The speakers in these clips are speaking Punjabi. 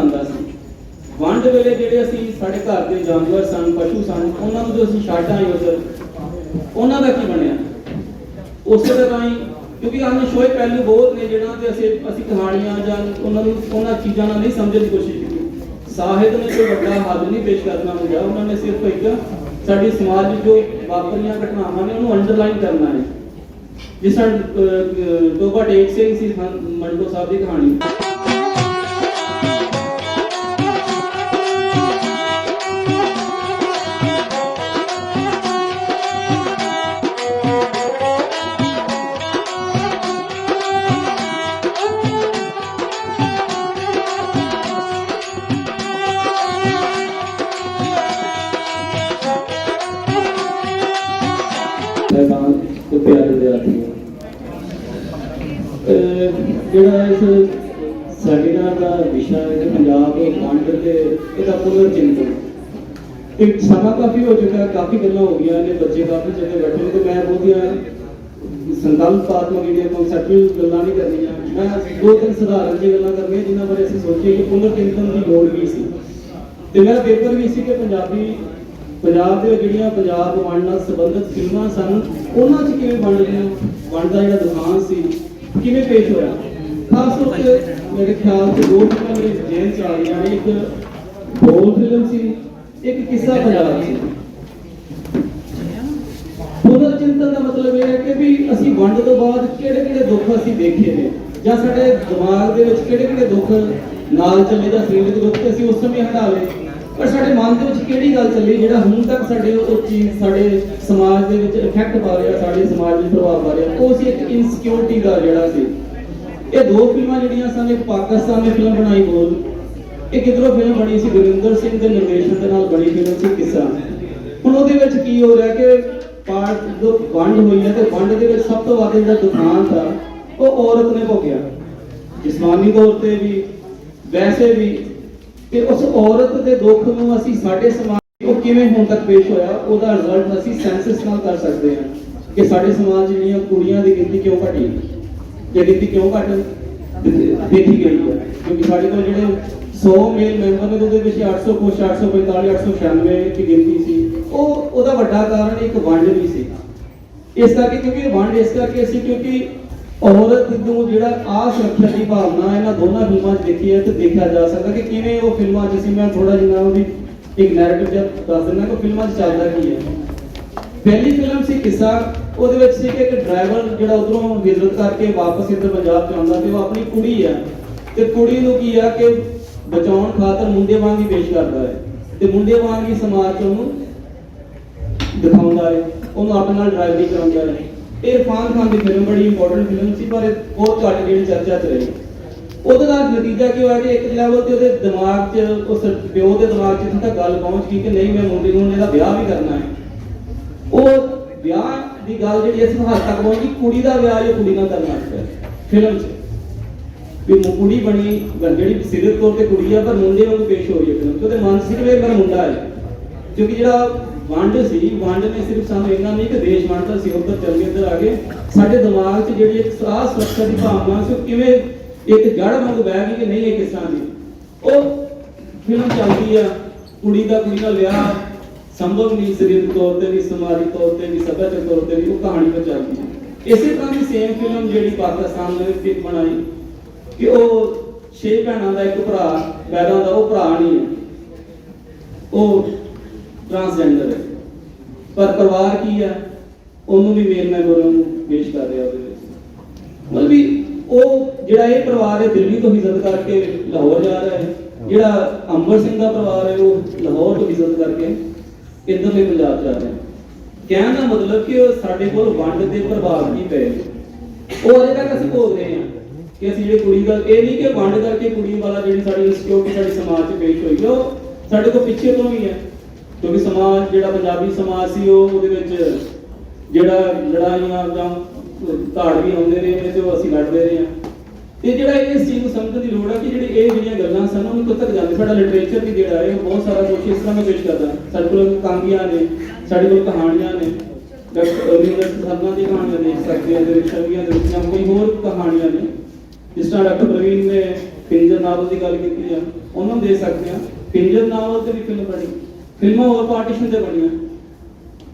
ਆਉਂਦਾ ਸੀ। ਵੰਡ ਵੇਲੇ ਜਿਹੜੇ ਅਸੀਂ ਸਾਡੇ ਘਰ ਦੇ ਜਾਨਵਰ ਸਨ, ਪਸ਼ੂ ਸਨ, ਉਹਨਾਂ ਨੂੰ ਜੋ ਅਸੀਂ ਛੱਡ ਆਏ ਉਧਰ ਉਹਨਾਂ ਦਾ ਕੀ ਬਣਿਆ? ਉਸੇ ਤਰ੍ਹਾਂ ਹੀ, ਕਿਉਂਕਿ ਆਨੇ ਸ਼ੋਏ ਪਹਿਲੂ ਬਹੁਤ ਨੇ ਜਿਹੜਾ ਤੇ ਅਸੀਂ ਅਸੀਂ ਕਹਾਣੀਆਂ ਜਾਂ ਉਹਨਾਂ ਨੂੰ ਉਹਨਾਂ ਚੀਜ਼ਾਂ ਨਾਲ ਨਹੀਂ ਸਮਝਣ ਦੀ ਕੋਸ਼ਿਸ਼ ਕੀਤੀ। ਸਾਹਿਤ ਨੇ ਕੋਈ ਵੱਡਾ ਹੱਲ ਨਹੀਂ ਪੇਸ਼ ਕਰਨਾ ਹੁੰਦਾ। ਉਹਨਾਂ ਨੇ ਸਿਰਫ ਇੱਕ ਸਾਡੀ ਸਮਾਜ ਵਿੱਚ ਜੋ ਵਾਪਰੀਆਂ ਘਟਨਾਵਾਂ ਨੇ, ਉਹਨੂੰ ਅੰਡਰਲਾਈਨ ਕਰਨਾ ਹੈ। ਜਿਸ ਤਰ੍ਹਾਂ ਟੋਬਾ ਟੇਕ ਸਿੰਘ ਸੀ ਮੰਡੋ ਸਾਹਿਬ ਦੀ ਕਹਾਣੀ। ਤੇ ਪਿਆਰੇ ਵਿਦਿਆਰਥੀਓ ਜਿਹੜਾ ਇਸ ਸੈਮੀਨਾਰ ਦਾ ਵਿਸ਼ਾ ਹੈ ਕਿ ਪੰਜਾਬ ਵੰਡ ਤੇ ਇਹਦਾ ਪੁਨਰ ਚਿੰਤਨ ਇੱਕ ਸਮਾਂ ਕਾਫੀ ਹੋ ਚੁੱਕਾ ਕਾਫੀ ਗੱਲਾਂ ਹੋ ਗਈਆਂ ਨੇ, ਬੱਚੇ ਕਾਫੀ ਜਿਹੜੇ ਬੈਠੇ ਨੇ ਤੇ ਮੈਂ ਬਹੁਤੀਆਂ ਸੰਕਲਪਾਤਮਕ ਜਿਹੜੀਆਂ ਕਨਸੈਪਚੁਅਲ ਗੱਲਾਂ ਨਹੀਂ ਕਰਨੀਆਂ। ਮੈਂ ਦੋ ਤਿੰਨ ਸਧਾਰਨ ਜਿਹੀ ਗੱਲਾਂ ਕਰਨੀਆਂ ਜਿਨ੍ਹਾਂ ਬਾਰੇ ਅਸੀਂ ਸੋਚੀਏ ਕਿ ਪੁਨਰ ਚਿੰਤਨ ਦੀ ਲੋੜ ਵੀ ਸੀ। ਤੇ ਮੇਰਾ ਪੇਪਰ ਵੀ ਸੀ ਕਿ ਪੰਜਾਬੀ ਪੰਜਾਬ ਦੇ ਜਿਹੜੀਆਂ ਪੰਜਾਬ ਵੰਡ ਨਾਲ ਸੰਬੰਧਿਤ ਫਿਲਮਾਂ ਸਨ, ਉਹਨਾਂ 'ਚ ਕਿਵੇਂ ਵੰਡ ਵੰਡ ਦਾ ਜਿਹੜਾ ਦੁਕਾਨ ਸੀ, ਕਿਵੇਂ ਪੇਸ਼ ਹੋਇਆ? ਖਾਸ ਤੌਰ ਤੇ ਮੇਰੇ ਖਿਆਲ 'ਚ ਦੋ ਫਿਲਮਾਂ ਮੇਰੇ ਜੇਨ 'ਚ ਆ ਰਹੀਆਂ ਨੇ, ਇੱਕ ਬੋਲ ਫਿਲਮ ਸੀ, ਇੱਕ ਕਿੱਸਾ ਪੰਜਾਬ ਸੀ। ਪੁਨਰ ਚਿੰਤਨ ਦਾ ਮਤਲਬ ਇਹ ਹੈ ਕਿ ਵੀ ਅਸੀਂ ਵੰਡ ਤੋਂ ਬਾਅਦ ਕਿਹੜੇ ਕਿਹੜੇ ਦੁੱਖ ਅਸੀਂ ਦੇਖੇ ਨੇ, ਜਾਂ ਸਾਡੇ ਦਿਮਾਗ ਦੇ ਵਿੱਚ ਕਿਹੜੇ ਕਿਹੜੇ ਦੁੱਖ ਨਾਲ ਚੱਲੇ ਜਾਂ ਸਰੀਰਕ ਦੁੱਖ ਤੇ ਅਸੀਂ ਉਸ ਸਮੇਂ ਹਟਾ ਲਏ। ਪਰ ਸਾਡੇ ਮਨ ਦੇ ਵਿੱਚ ਕਿਹੜੀ ਗੱਲ ਚੱਲੀ ਜਿਹੜਾ ਹੁਣ ਤੱਕ ਸਾਡੇ ਉਹ ਚੀਜ਼, ਸਾਡੇ ਸਮਾਜ ਦੇ ਵਿੱਚ ਇਫੈਕਟ ਪਾ ਰਿਹਾ, ਸਾਡੇ ਸਮਾਜ ਵਿੱਚ ਪ੍ਰਭਾਵ ਪਾ ਰਿਹਾ, ਉਹ ਸੀ ਇੱਕ ਇਨਸਿਕਿਉਰਿਟੀ ਦਾ ਜਿਹੜਾ ਸੀ। ਇਹ ਦੋ ਫਿਲਮਾਂ ਜਿਹੜੀਆਂ ਸਨ, ਇੱਕ ਪਾਕਿਸਤਾਨ ਨੇ ਫਿਲਮ ਬਣਾਈ ਬੋਲ ਇਹ ਇਧਰੋਂ ਫਿਲਮ ਬਣੀ ਸੀ, ਗੁਰਿੰਦਰ ਸਿੰਘ ਦੇ ਨਿਰਦੇਸ਼ਨ ਦੇ ਨਾਲ ਬਣੀ ਫਿਲਮ ਸੀ ਕਿੱਸਾ ਹੁਣ ਉਹਦੇ ਵਿੱਚ ਕੀ ਹੋ ਰਿਹਾ ਕਿ ਪਾਰਟ ਜੋ ਵੰਡ ਹੋਈ ਹੈ ਤੇ ਵੰਡ ਦੇ ਵਿੱਚ ਸਭ ਤੋਂ ਵੱਧ ਜਿਹੜਾ ਦੁਖਾਂ ਥਾ ਉਹ ਔਰਤ ਨੇ ਭੋਗਿਆ। ਜਿਸਮਾਨੀ ਤੌਰ ਤੇ ਵੀ, ਵੈਸੇ ਵੀ ਕਿ ਉਸ ਔਰਤ ਦੇ ਦੁੱਖ ਨੂੰ ਅਸੀਂ ਸਾਡੇ ਸਮਾਜ ਉਹ ਕਿਵੇਂ ਹੁਣ ਤੱਕ ਪੇਸ਼ ਹੋਇਆ, ਉਹਦਾ ਰਿਜ਼ਲਟ ਅਸੀਂ ਸੈਂਸਸ ਨਾਲ ਕਰ ਸਕਦੇ ਹਾਂ ਕਿ ਸਾਡੇ ਸਮਾਜ ਜਿਹੜੀਆਂ ਕੁੜੀਆਂ ਦੀ ਗਿਣਤੀ ਕਿਉਂ ਘਟੀ ਇਹ ਗਿਣਤੀ ਕਿਉਂ ਘਟ ਦੇਖੀ ਗਈ ਹੈ, ਕਿਉਂਕਿ ਸਾਡੇ ਕੋਲ ਜਿਹੜੇ 100 ਮੇਲ ਮੈਂਬਰ ਨੇ, ਉਹਦੇ ਵਿੱਚ 800 ਕੁਛ 845 896 ਦੀ ਗਿਣਤੀ ਸੀ। ਉਹ, ਉਹਦਾ ਵੱਡਾ ਕਾਰਨ ਇੱਕ ਵੰਡ ਵੀ ਸੀ। ਇਸ ਕਰਕੇ ਕਿਉਂਕਿ ਵੰਡ ਇਸ ਕਰਕੇ ਸੀ ਕਿਉਂਕਿ ਔਰਤ ਨੂੰ ਜਿਹੜਾ ਆ ਸੁਰੱਖਿਆ ਦੀ ਭਾਵਨਾ ਇਹਨਾਂ ਦੋਨਾਂ ਫਿਲਮਾਂ 'ਚ ਦੇਖੀ ਹੈ ਤੇ ਦੇਖਿਆ ਜਾ ਸਕਦਾ ਕਿ ਕਿਵੇਂ ਉਹ ਫਿਲਮਾਂ 'ਚ ਸੀ। ਮੈਂ ਥੋੜਾ ਜਿਹਾ ਉਹਦੀ ਇੱਕ ਨੈਰੇਟਿਵ ਜਿਹਾ ਦੱਸ ਦਿੰਦਾ ਕਿ ਫਿਲਮਾਂ 'ਚ ਚੱਲਦਾ ਕੀ ਹੈ। ਪਹਿਲੀ ਫਿਲਮ ਸੀ ਕਿੱਸਾ। ਉਹਦੇ ਵਿੱਚ ਸੀ ਕਿ ਇੱਕ ਡਰਾਈਵਰ ਜਿਹੜਾ ਉਧਰੋਂ ਵਿਜ਼ਿਟ ਕਰਕੇ ਵਾਪਸ ਇੱਧਰ ਪੰਜਾਬ ਚ ਆਉਂਦਾ ਤੇ ਉਹ ਆਪਣੀ ਕੁੜੀ ਆ। ਤੇ ਕੁੜੀ ਨੂੰ ਕੀ ਆ ਕਿ ਬਚਾਉਣ ਖਾਤਰ ਮੁੰਡੇ ਵਾਂਗ ਹੀ ਪੇਸ਼ ਕਰਦਾ ਹੈ। ਤੇ ਮੁੰਡੇ ਵਾਂਗ ਹੀ ਸਮਾਜ ਚ ਉਹਨੂੰ ਦਿਖਾਉਂਦਾ ਹੈ। ਉਹਨੂੰ ਆਪਣੇ ਨਾਲ ਡਰਾਈਵਰੀ ਕਰਾਉਂਦਾ ਹੈ। ਇਹ ਇਰਫਾਨ ਖਾਨ ਦੀ ਫਿਲਮ ਬੜੀ ਇੰਪੋਰਟੈਂਟ ਫਿਲਮ ਸੀ, ਪਰ ਬਹੁਤ ਘੱਟ ਜਿਹੜੀ ਚਰਚਾ ਚ ਰਹੀ। ਉਹਦੇ ਦਾ ਨਤੀਜਾ ਕੀ ਹੋਇਆ ਕਿ ਇੱਕ ਲੈਵਲ ਤੇ ਉਹਦੇ ਦਿਮਾਗ 'ਚ, ਉਸ ਪਿਓ ਦੇ ਦਿਮਾਗ 'ਚ ਇੱਥੋਂ ਗੱਲ ਪਹੁੰਚ ਗਈ ਕਿ ਨਹੀਂ, ਮੈਂ ਮੁੰਡੇ ਨੂੰ ਇਹਦਾ ਵਿਆਹ ਵੀ ਕਰਨਾ ਹੈ। ਉਹ ਵਿਆਹ ਦੀ ਗੱਲ ਜਿਹੜੀ ਇਸ ਹੱਦ ਤੱਕ ਪਹੁੰਚੀ ਕੁੜੀ ਦਾ ਵਿਆਹ ਜੋ ਕੁੜੀ ਨਾਲ ਕਰਨਾ ਪਿਆ ਫਿਲਮ 'ਚ। ਵੀ ਕੁੜੀ ਬਣੀ ਜਿਹੜੀ ਸਿਰਤ ਤੌਰ ਤੇ ਕੁੜੀ ਆ, ਪਰ ਮੁੰਡੇ ਵਾਂਗੂ ਪੇਸ਼ ਹੋ ਰਹੀ ਹੈ ਫਿਲਮ 'ਚ। ਉਹਦੇ ਮਨ ਮੇਰਾ ਮੁੰਡਾ ਹੈ, ਕਿਉਂਕਿ ਜਿਹੜਾ ਵੰਡ ਸੀ, ਵੰਡ ਨੇ ਸਿਰਫ ਸਾਨੂੰ ਇੰਨਾ ਨਹੀਂ ਕਿ ਦੇਸ਼ ਵੰਡਦਾ ਸੀ, ਉੱਧਰ ਚੱਲ ਗਏ, ਇੱਧਰ ਆ ਗਏ। ਸਾਡੇ ਦਿਮਾਗ 'ਚ ਜਿਹੜੀ ਇੱਕ ਸਾਹ ਸੁਰੱਖਿਆ ਦੀ ਭਾਵਨਾ ਸੀ, ਉਹ ਕਿਵੇਂ ਇੱਕ ਜੜ ਵਾਂਗ ਬਹਿ ਗਈ ਕਿ ਨਹੀਂ ਇਹ ਕਿਸਾਂ ਦੀ? ਉਹ ਫਿਲਮ ਚੱਲਦੀ ਆ, ਕੁੜੀ ਦਾ ਕੁੜੀ ਨਾਲ ਵਿਆਹ, ਸੰਭਵ ਨਹੀਂ, ਸਰੀਰਕ ਤੌਰ ਤੇ ਵੀ, ਸਮਾਜਿਕ ਤੌਰ ਤੇ ਵੀ, ਸੱਭਿਆਚਾਰਕ ਤੌਰ ਤੇ ਵੀ, ਉਹ ਕਹਾਣੀ ਪਰ ਚੱਲਦੀ ਹੈ ਇਸੇ ਤਰ੍ਹਾਂ ਦੀ ਸੇਮ ਫਿਲਮ ਜਿਹੜੀ ਪਾਕਿਸਤਾਨ ਨੇ ਫਿਰ ਬਣਾਈ, ਕਿ ਉਹ ਛੇ ਭੈਣਾਂ ਦਾ ਇੱਕ ਭਰਾ ਪੈਦਾ ਦਾ ਉਹ ਭਰਾ ਨਹੀਂ ਹੈ। ਉਹ ਟਰਾਂਸਜੈਂਡਰ ਹੈ। ਪਰ ਪਰਿਵਾਰ ਕੀ ਹੈ? ਉਹਨੂੰ ਵੀ ਮੇਲ ਮੈਂਬਰ ਨੂੰ ਪੇਸ਼ ਕਰ ਰਿਹਾ ਉਹਦੇ ਵਿੱਚ। ਮਤਲਬ ਵੀ ਉਹ ਜਿਹੜਾ ਇਹ ਪਰਿਵਾਰ ਹੈ ਦਿੱਲੀ ਤੋਂ ਹਿਜਰਤ ਕਰਕੇ ਲਾਹੌਰ ਜਾ ਰਿਹਾ ਹੈ। ਜਿਹੜਾ ਅੰਬਰ ਸਿੰਘ ਦਾ ਪਰਿਵਾਰ ਹੈ ਉਹ ਲਾਹੌਰ ਤੋਂ ਹਿਜਰਤ ਕਰਕੇ ਇੱਧਰਲੇ ਪੰਜਾਬ ਜਾ ਰਿਹਾ ਹੈ। ਕਹਿਣ ਦਾ ਮਤਲਬ ਕਿ ਸਾਡੇ ਕੋਲ ਵੰਡ ਦੇ ਪ੍ਰਭਾਵ ਕੀ ਪਏ ਉਹ ਅਜੇ ਤੱਕ ਅਸੀਂ ਭੋਗ ਰਹੇ ਹਾਂ ਕਿ ਅਸੀਂ ਜਿਹੜੀ ਕੁੜੀ ਦਾ ਇਹ ਨਹੀਂ ਕਿ ਵੰਡ ਕਰਕੇ ਕੁੜੀ ਵਾਲਾ ਜਿਹੜੀ ਸਾਡੀ ਇਨਸਿਕਿਉਰਿਟੀ ਸਾਡੇ ਸਮਾਜ 'ਚ ਪੇਸ਼ ਹੋਈ ਹੈ, ਉਹ ਸਾਡੇ ਕੋਲ ਪਿੱਛੇ ਤੋਂ ਹੀ ਹੈ। ਕਿਉਂਕਿ ਸਮਾਜ, ਜਿਹੜਾ ਪੰਜਾਬੀ ਸਮਾਜ ਸੀ, ਉਹ ਉਹਦੇ ਵਿੱਚ ਜਿਹੜਾ ਲੜਾਈਆਂ ਜਾਂ ਧਾੜ ਵੀ ਆਉਂਦੇ ਰਹੇ ਨੇ ਤੇ ਉਹ ਅਸੀਂ ਲੜਦੇ ਰਹੇ ਹਾਂ। ਤੇ ਜਿਹੜਾ ਇਸ ਚੀਜ਼ ਨੂੰ ਸਮਝਣ ਦੀ ਲੋੜ ਹੈ ਕਿ ਜਿਹੜੇ ਇਹ ਜਿਹੜੀਆਂ ਗੱਲਾਂ ਸਨ ਉਹਨੂੰ ਕਿੱਥੇ ਜਾਂਦੇ। ਸਾਡਾ ਲਿਟਰੇਚਰ ਵੀ ਜਿਹੜਾ ਹੈ, ਉਹ ਬਹੁਤ ਸਾਰਾ ਕੁਝ ਇਸ ਤਰ੍ਹਾਂ ਦਾ ਪੇਸ਼ ਕਰਦਾ। ਸਾਡੇ ਕੋਲ ਕਾਂਗੀਆਂ ਨੇ, ਸਾਡੇ ਕੋਲ ਕਹਾਣੀਆਂ ਨੇ, ਡਾਕਟਰ ਅਰਵਿੰਦ ਸਰਨਾ ਦੀ ਕਹਾਣੀਆਂ ਦੇਖ ਸਕਦੇ ਹਾਂ ਦੇ ਛਵੀਆਂ ਦੇ ਵਿੱਚ, ਜਾਂ ਕੋਈ ਹੋਰ ਕਹਾਣੀਆਂ ਨੇ, ਜਿਸ ਤਰ੍ਹਾਂ ਡਾਕਟਰ ਪ੍ਰਵੀਨ ਨੇ ਪਿੰਜਰ ਨਾਵਲ ਦੀ ਗੱਲ ਕੀਤੀ ਆ, ਉਹਨਾਂ ਨੂੰ ਦੇ ਸਕਦੇ ਆ ਪਿੰਜਰ ਨਾਵਲ ਤੇ ਵੀ ਫਿਲਮ ਬਣੀ ਫਿਲਮਾਂ ਹੋਰ ਪਾਰਟੀਸ਼ਨ ਤੇ ਬਣੀਆਂ।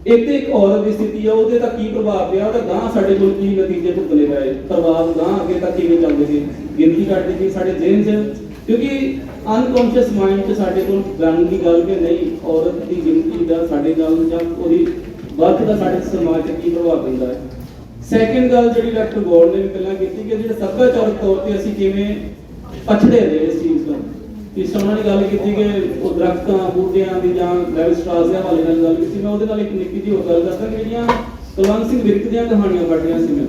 ਇੱਕ ਇੱਕ ਔਰਤ ਦੀ ਸਥਿਤੀ ਆ, ਉਹਦੇ ਤਾਂ ਕੀ ਪ੍ਰਭਾਵ ਪਿਆ? ਉਹਦਾ ਗਾਂ ਸਾਡੇ ਕੋਲ ਕੀ ਨਤੀਜੇ ਭੁਗਤਣੇ ਪਏ? ਪ੍ਰਭਾਵ ਗਾਂ ਅੱਗੇ ਤੱਕ ਕਿਵੇਂ ਚੱਲਦੇ ਸੀ? ਗਿਣਤੀ ਕੱਢਦੇ ਸੀ ਸਾਡੇ ਜ਼ਿਹਨ 'ਚ। ਕਿਉਂਕਿ ਅਨਕੌਂਸ਼ੀਅਸ ਮਾਈਂਡ 'ਚ ਸਾਡੇ ਕੋਲ ਜਾਣਨ ਦੀ ਗੱਲ ਕਿ ਨਹੀਂ, ਔਰਤ ਦੀ ਗਿਣਤੀ ਦਾ ਸਾਡੇ ਨਾਲ ਜਾਂ ਉਹਦੀ ਵਰਤ ਦਾ ਸਾਡੇ ਸਮਾਜ 'ਤੇ ਕੀ ਪ੍ਰਭਾਵ ਪੈਂਦਾ ਹੈ। ਸੈਕਿੰਡ ਗੱਲ ਜਿਹੜੀ ਡਾਕਟਰ ਗੌਰ ਨੇ ਵੀ ਪਹਿਲਾਂ ਕੀਤੀ ਕਿ ਜਿਹੜੇ ਸੱਭਿਆਚਾਰਕ ਤੌਰ ਤੇ ਅਸੀਂ ਕਿਵੇਂ ਪਛੜੇ ਰਹੇ ਇਸ ਇਸ ਤੋਂ ਉਹਨਾਂ ਨੇ ਗੱਲ ਕੀਤੀ ਕਿ ਉਹ ਦਰਖਤਾਂ, ਬੂਟਿਆਂ ਦੀ ਜਾਂ ਲੈਵਲ ਸਟਾਰਸ ਵਾਲੇ ਨਾਲ ਗੱਲ ਕੀਤੀ। ਮੈਂ ਉਹਦੇ ਨਾਲ ਇੱਕ ਨਿੱਕੀ ਜਿਹੀ ਹੋਰ ਗੱਲ ਕਰਦਾ ਕਿ ਜਿਹੜੀਆਂ ਕੁਲਵੰਤ ਸਿੰਘ ਵਿਰਕ ਦੀਆਂ ਕਹਾਣੀਆਂ ਪੜ੍ਹੀਆਂ ਸੀ ਮੈਂ।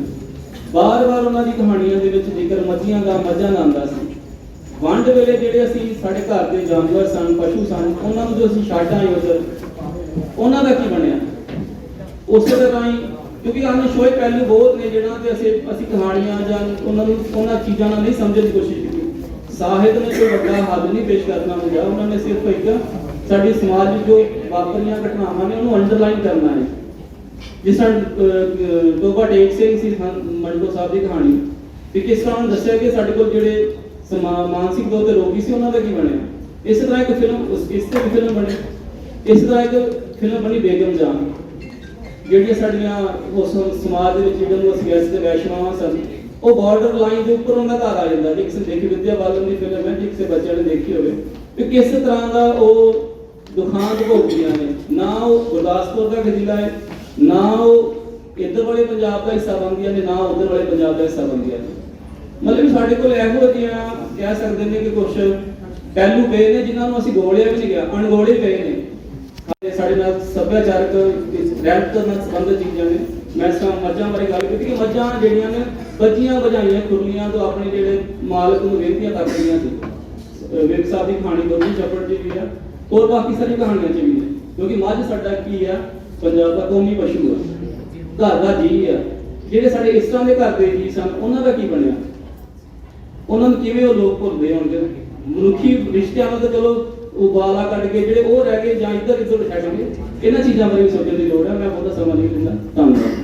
ਬਾਰ-ਬਾਰ ਉਹਨਾਂ ਦੀ ਕਹਾਣੀਆਂ ਦੇ ਵਿੱਚ ਜ਼ਿਕਰ ਮੱਝੀਆਂ ਦਾ ਮੱਝਾਂ ਦਾ ਆਉਂਦਾ ਸੀ, ਵੰਡ ਵੇਲੇ ਜਿਹੜੇ ਅਸੀਂ ਸਾਡੇ ਘਰ ਦੇ ਜਾਨਵਰ ਸਨ, ਪਸ਼ੂ ਸਨ, ਉਹਨਾਂ ਨੂੰ ਜੋ ਅਸੀਂ ਛੱਡ ਆਏ ਉਹਨਾਂ ਦਾ ਕੀ ਬਣਿਆ? ਉਸੇ ਦੇ ਰਾਹੀਂ ਕਿਉਂਕਿ ਆਨੇ ਸ਼ੋਏ ਪਹਿਲੂ ਬਹੁਤ ਨੇ ਜਿਹੜਾ ਤੇ ਅਸੀਂ ਅਸੀਂ ਕਹਾਣੀਆਂ ਜਾਂ ਉਹਨਾਂ ਨੂੰ ਉਹਨਾਂ ਚੀਜ਼ਾਂ ਨਾਲ ਨਹੀਂ ਸਮਝਣ ਦੀ ਕੋਸ਼ਿਸ਼ ਕੀਤੀ। ਸਾਹਿਤ ਨੇ ਕੋਈ ਵੱਡਾ ਹੱਦ ਨਹੀਂ ਪੇਸ਼ ਕਰਨਾ ਹੁੰਦਾ। ਉਹਨਾਂ ਨੇ ਸਿਰਫ ਇੱਕ, ਸਾਡੀ ਸਮਾਜ ਵਿੱਚ ਜੋ ਵਾਪਰੀਆਂ ਘਟਨਾਵਾਂ ਨੇ, ਉਹਨੂੰ ਅੰਡਰਲਾਈਨ ਕਰਨਾ ਹੈ। ਜਿਸ ਤਰ੍ਹਾਂ ਟੋਬਾ ਟੇਕ ਸਿੰਘ ਸੀ ਮੰਡੋ ਸਾਹਿਬ ਦੀ ਕਹਾਣੀ। ਵੀ ਕਿਸ ਤਰ੍ਹਾਂ ਦੱਸਿਆ ਕਿ ਸਾਡੇ ਕੋਲ ਜਿਹੜੇ ਸਮਾ- ਮਾਨਸਿਕ ਤੌਰ ਤੇ ਰੋਗੀ ਸੀ, ਉਹਨਾਂ ਦਾ ਕੀ ਬਣਿਆ? ਇਸ ਤਰ੍ਹਾਂ ਇੱਕ ਫਿਲਮ ਉਸ, ਇਸ ਤੇ ਫਿਲਮ ਬਣੀ। ਇਸ ਤਰ੍ਹਾਂ ਇੱਕ ਫਿਲਮ ਬਣੀ ਬੇਗਮ ਜਾਨ। ਜਿਹੜੀਆਂ ਸਾਡੀਆਂ ਉਸ ਸਮਾਜ ਦੇ ਵਿੱਚ ਜਿਹੜੀਆਂ ਅਸੀਂ ਇਸ ਦੇ ਵੈਸ਼ਨਾਵਾਂ ਸਨ ਉਹ ਬਾਰਡਰ ਲਾਈਨ ਦੇ ਉੱਪਰ ਉਹਨਾਂ ਦਾ ਆ ਜਾਂਦਾ। ਜਿਸ ਨੇ ਵਿਦਿਆ ਬਾਲਨ ਦੀ ਫਿਲਮ ਹੈ ਜਿਸ ਬੱਚਿਆਂ ਨੇ ਦੇਖੀ ਹੋਵੇ। ਕਿ ਕਿਸ ਤਰ੍ਹਾਂ ਦਾ ਉਹ ਦੁਖਾਂਤ ਭੋਗਦੀਆਂ ਨੇ। ਨਾ ਉਹ ਗੁਰਦਾਸਪੁਰ ਦਾ ਕਬੀਲਾ ਹੈ, ਨਾ ਉਹ ਇੱਧਰ ਵਾਲੇ ਪੰਜਾਬ ਦਾ ਹਿੱਸਾ ਬਣਦੀਆਂ ਨੇ, ਨਾ ਉੱਧਰ ਵਾਲੇ ਪੰਜਾਬ ਦਾ ਹਿੱਸਾ ਬਣਦੀਆਂ ਨੇ। ਮਤਲਬ ਸਾਡੇ ਕੋਲ ਇਹੋ ਜਿਹੀਆਂ ਕਹਿ ਸਕਦੇ ਨੇ ਕਿ ਕੁਝ ਪਹਿਲੂ ਪਏ ਨੇ, ਜਿਨ੍ਹਾਂ ਨੂੰ ਅਸੀਂ ਗੋਲਿਆ ਵੀ ਨਹੀਂ ਗਿਆ ਅਣਗੋਲੇ ਪਏ ਨੇ। ਸਾਡੇ ਨਾਲ ਸੱਭਿਆਚਾਰਕ ਰਹਿਤ ਨਾਲ ਸੰਬੰਧਿਤ ਚੀਜ਼ਾਂ ਨੇ। ਮੈਂ ਇਸ ਮੱਝਾਂ ਬਾਰੇ ਗੱਲ ਕੀਤੀ ਕਿ ਮੱਝਾਂ ਜਿਹੜੀਆਂ ਨੇ ਬੱਜੀਆਂ ਵਜਾਈਆਂ ਖੁਰਲੀਆਂ ਤੋਂ ਆਪਣੇ ਜਿਹੜੇ ਮਾਲਕ ਨੂੰ ਵੇਖਦੀਆਂ ਕਰਦੀਆਂ ਸੀ। ਅਹ ਸਾਹਿਬ ਦੀ ਕਹਾਣੀ ਦੋਨੀ ਚੱਪੜ ਜੀ ਵੀ ਆ। ਹੋਰ ਬਾਕੀ ਸਾਰੀ ਕਹਾਣੀਆਂ ਚ ਵੀ ਨੇ। ਕਿਉਂਕਿ ਮੱਝ ਸਾਡਾ ਕੀ ਆ? ਪੰਜਾਬ ਦਾ ਕੌਮੀ ਪਸ਼ੂ ਆ। ਘਰ ਦਾ ਜੀ ਆ। ਜਿਹੜੇ ਸਾਡੇ ਇਸ ਤਰ੍ਹਾਂ ਦੇ ਘਰ ਦੇ ਜੀ ਸਨ, ਉਹਨਾਂ ਦਾ ਕੀ ਬਣਿਆ? ਉਹਨਾਂ ਨੂੰ ਕਿਵੇਂ ਉਹ ਲੋਕ ਭੁੱਲਦੇ ਹੋਣਗੇ? ਮਨੁੱਖੀ ਰਿਸ਼ਤਿਆਂ ਨੂੰ ਤਾਂ ਚਲੋ ਉਬਾਲਾ ਕੱਢ ਕੇ ਜਿਹੜੇ ਉਹ ਰਹਿ ਗਏ ਜਾਂ ਇੱਧਰ ਇੱਧਰ ਛੱਡ ਗਏ। ਇਹਨਾਂ ਚੀਜ਼ਾਂ ਬਾਰੇ ਵੀ ਸੋਚਣ ਦੀ ਲੋੜ ਹੈ ਮੈਂ ਬਹੁਤਾ ਸਮਾਂ ਨਹੀਂ ਲੈਂਦਾ ਧੰਨਵਾਦ।